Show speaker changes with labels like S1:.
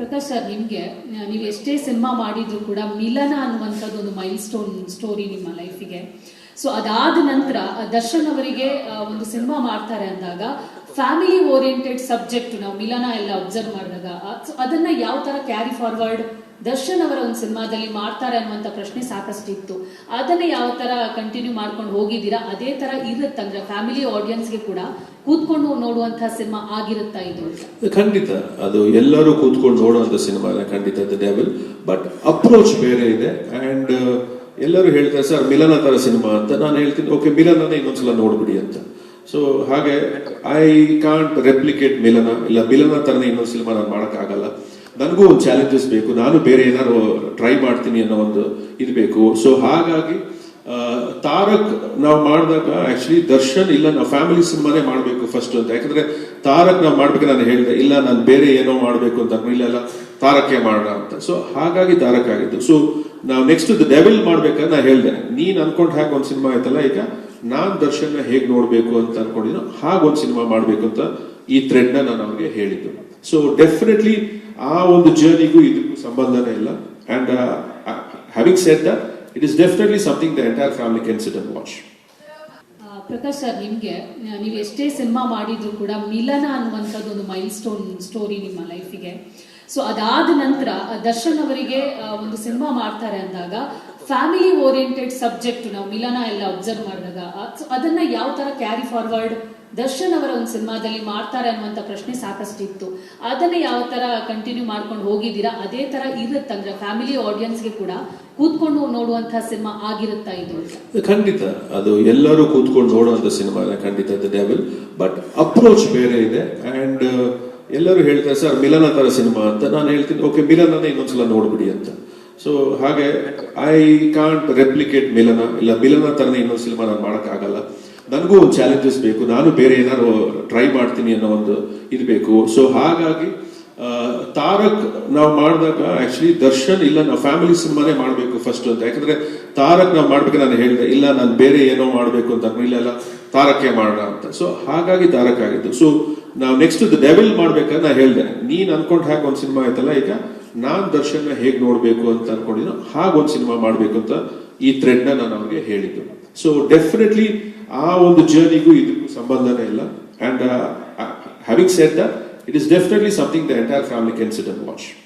S1: Prakash sir, ನಿಮಗೆ ನೀವು ಎಷ್ಟೇ ಸಿನಿಮಾ ಮಾಡಿದ್ರು ಕೂಡ ಮಿಲನ ಅನ್ನುವಂಥದ್ದು ಒಂದು ಮೈಲ್ ಸ್ಟೋನ್ ಸ್ಟೋರಿ ನಿಮ್ಮ ಲೈಫಿಗೆ. ಸೊ ಅದಾದ ನಂತರ ದರ್ಶನ್ ಅವರಿಗೆ ಒಂದು ಸಿನಿಮಾ ಮಾಡ್ತಾರೆ ಅಂದಾಗ ಫ್ಯಾಮಿಲಿ ಓರಿಯೆಂಟೆಡ್ ಸಬ್ಜೆಕ್ಟ್ ನಾವು ಮಿಲನ ಎಲ್ಲ ಅಬ್ಸರ್ವ್ ಮಾಡಿದಾಗ ಅದನ್ನ ಯಾವ ತರ ಕ್ಯಾರಿ ಫಾರ್ವರ್ಡ್ ದರ್ಶನ್ ಅವರ ಒಂದು ಸಿನಿಮಾದಲ್ಲಿ ಮಾಡ್ತಾರೆ ಅನ್ನುವಂಥ ಪ್ರಶ್ನೆ ಸಾಕಷ್ಟು ಇತ್ತು. ಅದನ್ನ ಯಾವ ತರ ಕಂಟಿನ್ಯೂ ಮಾಡ್ಕೊಂಡು ಹೋಗಿದ್ದೀರಾ, ಅದೇ ತರ ಇರುತ್ತಂದ್ರೆ ಫ್ಯಾಮಿಲಿ ಆಡಿಯನ್ಸ್ಗೆ ಕೂಡ ಕೂತ್ಕೊಂಡು ನೋಡುವಂತಹ ಸಿನಿಮಾ ಆಗಿರುತ್ತಾ ಇದು?
S2: ಖಂಡಿತ. ಅದು ಎಲ್ಲರೂ ಕೂತ್ಕೊಂಡು ನೋಡುವಂತ ಸಿನಿಮಾ ಖಂಡಿತ ಬಟ್ ಅಪ್ರೋಚ್ ಬೇರೆ ಇದೆ. ಅಂಡ್ ಎಲ್ಲರೂ ಹೇಳ್ತಾರೆ, ಸರ್, ಮಿಲನ ತರ ಸಿನಿಮಾ ಅಂತ. ನಾನು ಹೇಳ್ತೀನಿ, ಓಕೆ ಮಿಲನ ಇನ್ನೊಂದ್ಸಲ ನೋಡ್ಬಿಡಿ ಅಂತ. ಸೊ ಹಾಗೆ ಐ ಕಾಂಟ್ ರೆಪ್ಲಿಕೇಟ್ ಮಿಲನ ಇಲ್ಲ ಮಿಲನ ತರನೇ ಇನ್ನೊಂದು ಸಿನಿಮಾ ನಾನು ಆಗಲ್ಲ ನನಗೂ ಒಂದು ಚಾಲೆಂಜಸ್ ಬೇಕು. ನಾನು ಬೇರೆ ಏನಾದ್ರು ಟ್ರೈ ಮಾಡ್ತೀನಿ ಅನ್ನೋ ಒಂದು ಇದು ಬೇಕು. ಸೊ ಹಾಗಾಗಿ ತಾರಕ್ ನಾವು ಮಾಡಿದಾಗ ಆಕ್ಚುಲಿ ದರ್ಶನ್ ಇಲ್ಲ, ನಾವು ಫ್ಯಾಮಿಲಿ ಸಿನಿಮಾನೇ ಮಾಡಬೇಕು ಫಸ್ಟ್ ಅಂತ. ಯಾಕಂದ್ರೆ, ತಾರಕ್ ನಾವು ಮಾಡ್ಬೇಕು ನಾನು ಹೇಳಿದೆ. ಇಲ್ಲ, ನಾನು ಬೇರೆ ಏನೋ ಮಾಡಬೇಕು ಅಂತ ಇಲ್ಲ ಇಲ್ಲ, ತಾರಕ್ಕೆ ಮಾಡೋಣ ಅಂತ. ಸೊ ಹಾಗಾಗಿ ತಾರಕ್ ಆಗಿದ್ದು. ಸೊ ನಾವು ನೆಕ್ಸ್ಟ್ ಡೆವಿಲ್ ಮಾಡ್ಬೇಕಾದ್ರೆ ನಾನು ಹೇಳಿದೆ. ನೀನು ಅನ್ಕೊಂಡು ಹಾಕಿ ಒಂದು ಸಿನಿಮಾ ಆಯ್ತಲ್ಲ ಈಗ? ನಾನ್ ದರ್ಶನ್ ಹೇಗ್ ನೋಡ್ಬೇಕು ಅಂತ ಅನ್ಕೊಂಡಿದ್ನೋ ಹಾಗೊಂದು ಸಿನಿಮಾ ಮಾಡ್ಬೇಕು ಅಂತ ಈ ಥ್ರೆಡ್ನ ನಾನು ಅವ್ರಿಗೆ ಹೇಳಿದ್ದು. ಸೊ ಡೆಫಿನೆಟ್ಲಿ ಆ ಒಂದು ಜರ್ನಿಗೂ ಇದಕ್ಕೂ ಸಂಬಂಧನೇ ಇಲ್ಲ. And having set that it is definitely something the entire family can sit and watch
S1: Prakash sir, ನಿಮಗೆ ನೀವು ಎಷ್ಟೇ ಸಿನಿಮಾ ಮಾಡಿದ್ರು ಕೂಡ ಮಿಲನ ಅನ್ನುವಂಥದ್ದು ಒಂದು ಮೈಲ್ ಸ್ಟೋನ್ ಸ್ಟೋರಿ ನಿಮ್ಮ ಲೈಫಿಗೆ ಸೊ ಅದಾದ ನಂತರ ದರ್ಶನ್ ಅವರಿಗೆ ಒಂದು ಸಿನಿಮಾ ಮಾಡ್ತಾರೆ ಅಂದಾಗ ಫ್ಯಾಮಿಲಿ ಓರಿಯೆಂಟೆಡ್ ಸಬ್ಜೆಕ್ಟ್ ನಾವು ಮಿಲನ ಎಲ್ಲ ಅಬ್ಸರ್ವ್ ಮಾಡಿದಾಗ ಅದನ್ನ ಯಾವ ತರ ಕ್ಯಾರಿ ಫಾರ್ವರ್ಡ್ ದರ್ಶನ್ ಅವರ ಒಂದು ಸಿನಿಮಾದಲ್ಲಿ ಮಾಡ್ತಾರೆ ಅನ್ನುವಂತ ಪ್ರಶ್ನೆ ಸಾಕಷ್ಟು ಇತ್ತು. ಅದನ್ನ ಯಾವ ತರ ಕಂಟಿನ್ಯೂ ಮಾಡ್ಕೊಂಡು ಹೋಗಿದ್ದೀರಾ, ಅದೇ ತರ ಇರುತ್ತಂದ್ರೆ ಫ್ಯಾಮಿಲಿ ಆಡಿಯನ್ಸ್ಗೆ ಕೂಡ ಕೂತ್ಕೊಂಡು ನೋಡುವಂತಹ ಸಿನಿಮಾ ಆಗಿರುತ್ತಾ ಇದು?
S2: ಖಂಡಿತ. ಅದು ಎಲ್ಲರೂ ಕೂತ್ಕೊಂಡು ನೋಡುವಂತ ಸಿನಿಮಾ ಖಂಡಿತ ಬಟ್ ಅಪ್ರೋಚ್ ಬೇರೆ ಇದೆ. ಅಂಡ್ ಎಲ್ಲರೂ ಹೇಳ್ತಾರೆ, ಸರ್, ಮಿಲನ ಥರ ಸಿನಿಮಾ ಅಂತ. ನಾನು ಹೇಳ್ತೀನಿ, ಓಕೆ ಮಿಲನ ಇನ್ನೊಂದ್ಸಲ ನೋಡ್ಬಿಡಿ ಅಂತ. ಸೊ ಹಾಗೆ, ಐ ಕಾಂಟ್ ರೆಪ್ಲಿಕೇಟ್ ಮಿಲನ. ಇಲ್ಲ, ಮಿಲನ ಥರನೇ ಇನ್ನೊಂದು ಸಿನಿಮಾ ನಾನು ಮಾಡೋಕ್ಕಾಗಲ್ಲ. ನನಗೂ ಒಂದು ಚಾಲೆಂಜಸ್ ಬೇಕು. ನಾನು ಬೇರೆ ಏನಾದ್ರು ಟ್ರೈ ಮಾಡ್ತೀನಿ ಅನ್ನೋ ಒಂದು ಇದು ಬೇಕು. ಸೊ ಹಾಗಾಗಿ ತಾರಕ್ ನಾವು ಮಾಡಿದಾಗ ಆಕ್ಚುಲಿ ದರ್ಶನ್ ಇಲ್ಲ, ನಾವು ಫ್ಯಾಮಿಲಿ ಸಿನಿಮಾನೇ ಮಾಡಬೇಕು ಫಸ್ಟ್ ಅಂತ. ಯಾಕಂದ್ರೆ ತಾರಕ್ ನಾವು ಮಾಡ್ಬೇಕು ನಾನು ಹೇಳಿದೆ, ಇಲ್ಲ, ನಾನು ಬೇರೆ ಏನೋ ಮಾಡಬೇಕು ಅಂತ ಇಲ್ಲ ಇಲ್ಲ, ತಾರಕ್ಕೆ ಮಾಡೋಣ ಅಂತ. ಸೊ ಹಾಗಾಗಿ ತಾರಕ್ ಆಗಿದ್ದು. ಸೊ ನಾವು ನೆಕ್ಸ್ಟ್ ಡೆವಿಲ್ ಮಾಡ್ಬೇಕಂತ ನಾನು ಹೇಳಿದೆ. ನೀನ್ ಅನ್ಕೊಂಡ್ ಹಾಗೆ ಒಂದು ಸಿನಿಮಾ ಆಯ್ತಲ್ಲ, ಈಗ ನಾನ್ ದರ್ಶನ್ ಹೇಗೆ ನೋಡಬೇಕು ಅಂತ ಅನ್ಕೊಂಡಿದ್ದು ಹಾಗೆ ಒಂದು ಸಿನಿಮಾ ಮಾಡಬೇಕು ಅಂತ ಈ ಥ್ರೆಡ್ ನಾನು ಅವ್ರಿಗೆ ಹೇಳಿದ್ದು. ಸೊ ಡೆಫಿನೆಟ್ಲಿ ಆ ಒಂದು ಜರ್ನಿಗೂ ಇದಕ್ಕೂ ಸಂಬಂಧನೇ ಇಲ್ಲ. And having set that It is definitely something the entire family can sit and watch.